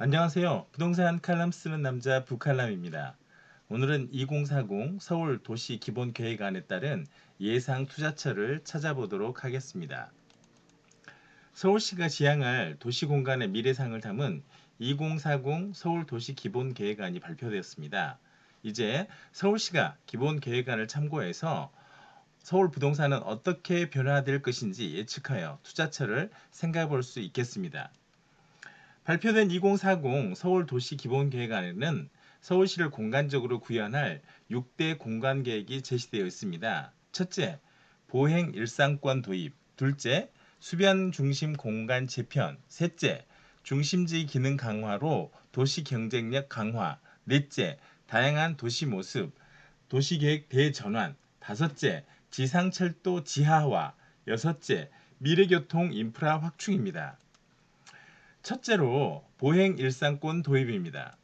안녕하세요. 부동산 칼럼 쓰는 남자 부칼럼입니다. 오늘은 2040 서울 도시 기본 계획안에 따른 예상 투자처를 찾아보도록 하겠습니다. 서울시가 지향할 도시 공간의 미래상을 담은 2040 서울 도시 기본 계획안이 발표되었습니다. 이제 서울시가 기본 계획안을 참고해서 서울 부동산은 어떻게 변화될 것인지 예측하여 투자처를 생각해 볼 수 있겠습니다. 발표된 2040 서울 도시 기본 계획안에는 서울시를 공간적으로 구현할 6대 공간 계획이 제시되어 있습니다. 첫째, 보행 일상권 도입. 둘째, 수변 중심 공간 재편. 셋째, 중심지 기능 강화로 도시 경쟁력 강화. 넷째, 다양한 도시 모습, 도시계획 대전환. 다섯째, 지상철도 지하화. 여섯째, 미래교통 인프라 확충입니다. 첫째로 보행 일상권 도입입니다.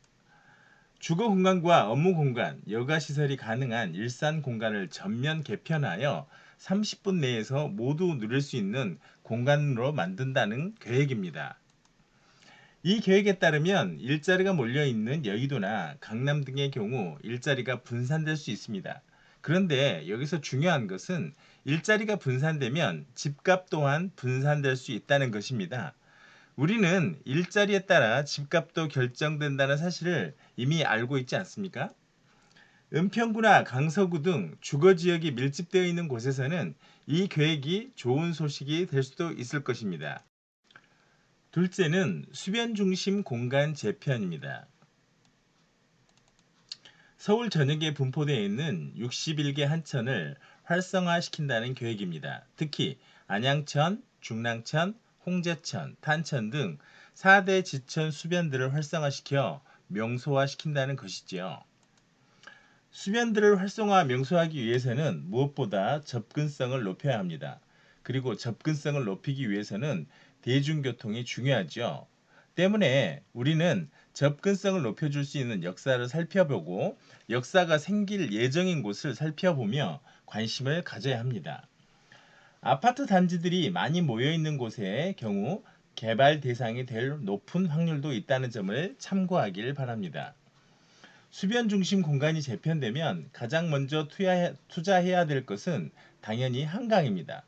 주거 공간과 업무 공간, 여가 시설이 가능한 일산 공간을 전면 개편하여 30분 내에서 모두 누릴 수 있는 공간으로 만든다는 계획입니다. 이 계획에 따르면 일자리가 몰려 있는 여의도나 강남 등의 경우 일자리가 분산될 수 있습니다. 그런데 여기서 중요한 것은 일자리가 분산되면 집값 또한 분산될 수 있다는 것입니다. 우리는 일자리에 따라 집값도 결정된다는 사실을 이미 알고 있지 않습니까? 은평구나 강서구 등 주거 지역이 밀집되어 있는 곳에서는 이 계획이 좋은 소식이 될 수도 있을 것입니다. 둘째는 수변 중심 공간 재편입니다. 서울 전역에 분포되어 있는 61개 한천을 활성화시킨다는 계획입니다. 특히 안양천, 중랑천, 홍제천, 탄천 등 4대 지천 수변들을 활성화시켜 명소화시킨다는 것이지요. 수변들을 활성화 명소하기 위해서는 무엇보다 접근성을 높여야 합니다. 그리고 접근성을 높이기 위해서는 대중교통이 중요하죠. 때문에 우리는 접근성을 높여줄 수 있는 역사를 살펴보고 역사가 생길 예정인 곳을 살펴보며 관심을 가져야 합니다. 아파트 단지들이 많이 모여 있는 곳의 경우 개발 대상이 될 높은 확률도 있다는 점을 참고하길 바랍니다. 수변 중심 공간이 재편되면 가장 먼저 투자해야 될 것은 당연히 한강입니다.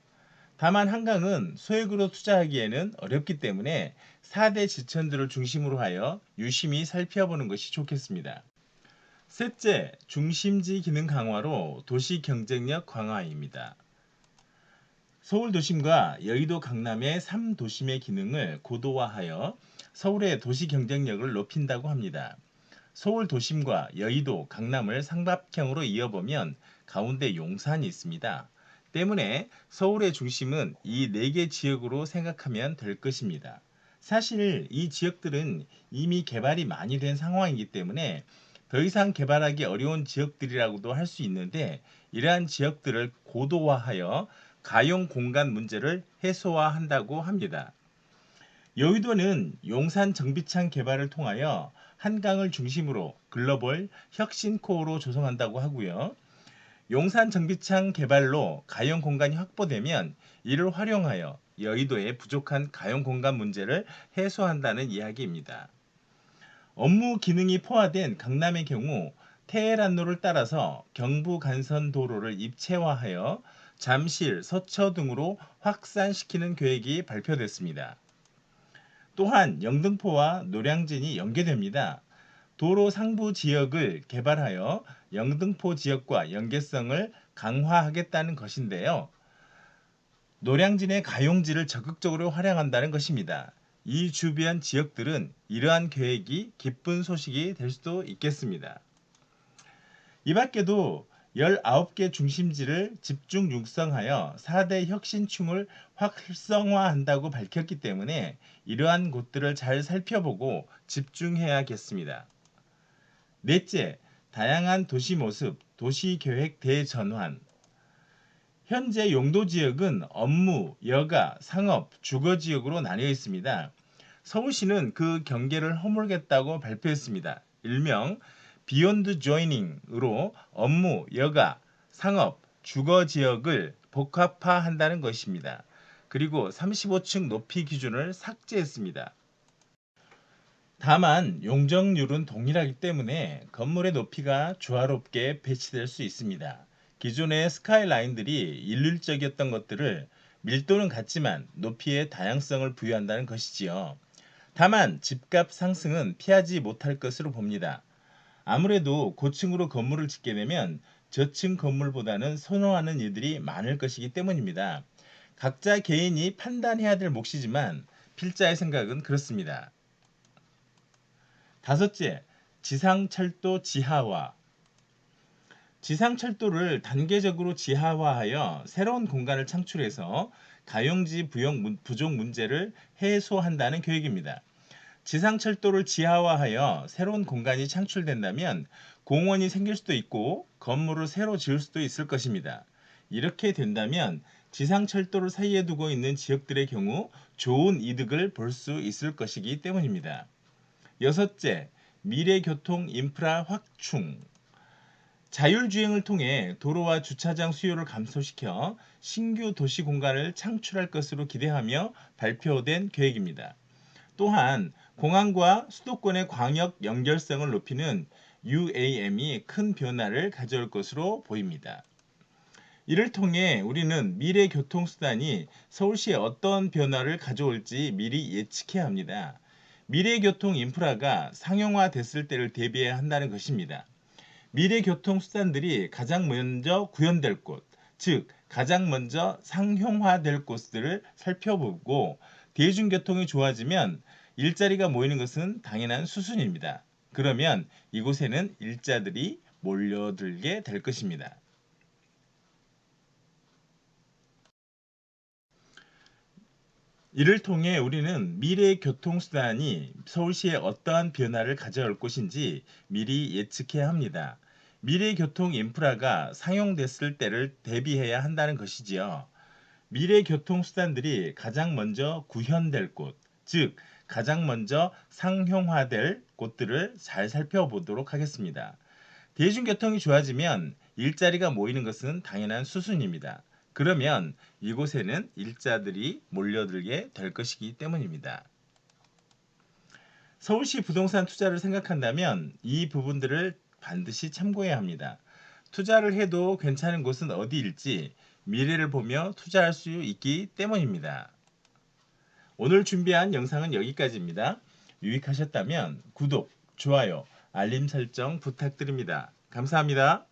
다만 한강은 소액으로 투자하기에는 어렵기 때문에 4대 지천들을 중심으로 하여 유심히 살펴보는 것이 좋겠습니다. 셋째, 중심지 기능 강화로 도시 경쟁력 강화입니다. 서울 도심과 여의도 강남의 3도심의 기능을 고도화하여 서울의 도시 경쟁력을 높인다고 합니다. 서울 도심과 여의도, 강남을 삼각형으로 이어보면 가운데 용산이 있습니다. 때문에 서울의 중심은 이 네 개 지역으로 생각하면 될 것입니다. 사실 이 지역들은 이미 개발이 많이 된 상황이기 때문에 더 이상 개발하기 어려운 지역들이라고도 할 수 있는데 이러한 지역들을 고도화하여 가용 공간 문제를 해소화한다고 합니다. 여의도는 용산 정비창 개발을 통하여 한강을 중심으로 글로벌 혁신 코어로 조성한다고 하고요. 용산 정비창 개발로 가용 공간이 확보되면 이를 활용하여 여의도의 부족한 가용 공간 문제를 해소한다는 이야기입니다. 업무 기능이 포화된 강남의 경우 테헤란로를 따라서 경부 간선 도로를 입체화하여 잠실, 서초 등으로 확산시키는 계획이 발표됐습니다. 또한 영등포와 노량진이 연계됩니다. 도로 상부 지역을 개발하여 영등포 지역과 연계성을 강화하겠다는 것인데요. 노량진의 가용지를 적극적으로 활용한다는 것입니다. 이 주변 지역들은 이러한 계획이 기쁜 소식이 될 수도 있겠습니다. 이 밖에도 19개 중심지를 집중 육성하여 4대 혁신충을 활성화한다고 밝혔기 때문에 이러한 곳들을 잘 살펴보고 집중해야겠습니다. 넷째, 다양한 도시 모습, 도시 계획 대전환. 현재 용도 지역은 업무, 여가, 상업, 주거 지역으로 나뉘어 있습니다. 서울시는 그 경계를 허물겠다고 발표했습니다. 일명 비욘드 조이닝으로 업무, 여가, 상업, 주거 지역을 복합화한다는 것입니다. 그리고 35층 높이 기준을 삭제했습니다. 다만 용적률은 동일하기 때문에 건물의 높이가 조화롭게 배치될 수 있습니다. 기존의 스카이라인들이 일률적이었던 것들을 밀도는 같지만 높이의 다양성을 부여한다는 것이지요. 다만 집값 상승은 피하지 못할 것으로 봅니다. 아무래도 고층으로 건물을 짓게 되면 저층 건물보다는 선호하는 이들이 많을 것이기 때문입니다. 각자 개인이 판단해야 될 몫이지만 필자의 생각은 그렇습니다. 다섯째, 지상철도 지하화. 지상철도를 단계적으로 지하화하여 새로운 공간을 창출해서 가용지 부족 문제를 해소한다는 계획입니다. 지상철도를 지하화하여 새로운 공간이 창출된다면 공원이 생길 수도 있고 건물을 새로 지을 수도 있을 것입니다. 이렇게 된다면 지상철도를 사이에 두고 있는 지역들의 경우 좋은 이득을 볼 수 있을 것이기 때문입니다. 여섯째, 미래교통 인프라 확충. 자율주행을 통해 도로와 주차장 수요를 감소시켜 신규 도시 공간을 창출할 것으로 기대하며 발표된 계획입니다. 또한 공항과 수도권의 광역 연결성을 높이는 UAM이 큰 변화를 가져올 것으로 보입니다. 이를 통해 우리는 미래 교통수단이 서울시에 어떤 변화를 가져올지 미리 예측해야 합니다. 미래 교통 인프라가 상용화됐을 때를 대비해야 한다는 것입니다. 미래 교통 수단들이 가장 먼저 구현될 곳, 즉 가장 먼저 상용화될 곳들을 살펴보고 대중교통이 좋아지면 일자리가 모이는 것은 당연한 수순입니다. 그러면 이곳에는 일자들이 몰려들게 될 것입니다. 이를 통해 우리는 미래의 교통수단이 서울시에 어떠한 변화를 가져올 것인지 미리 예측해야 합니다. 미래의 교통 인프라가 상용됐을 때를 대비해야 한다는 것이지요. 미래 교통수단들이 가장 먼저 구현될 곳, 즉 가장 먼저 상용화될 곳들을 잘 살펴보도록 하겠습니다. 대중교통이 좋아지면 일자리가 모이는 것은 당연한 수순입니다. 그러면 이곳에는 일자들이 몰려들게 될 것이기 때문입니다. 서울시 부동산 투자를 생각한다면 이 부분들을 반드시 참고해야 합니다. 투자를 해도 괜찮은 곳은 어디일지 미래를 보며 투자할 수 있기 때문입니다. 오늘 준비한 영상은 여기까지입니다. 유익하셨다면 구독, 좋아요, 알림 설정 부탁드립니다. 감사합니다.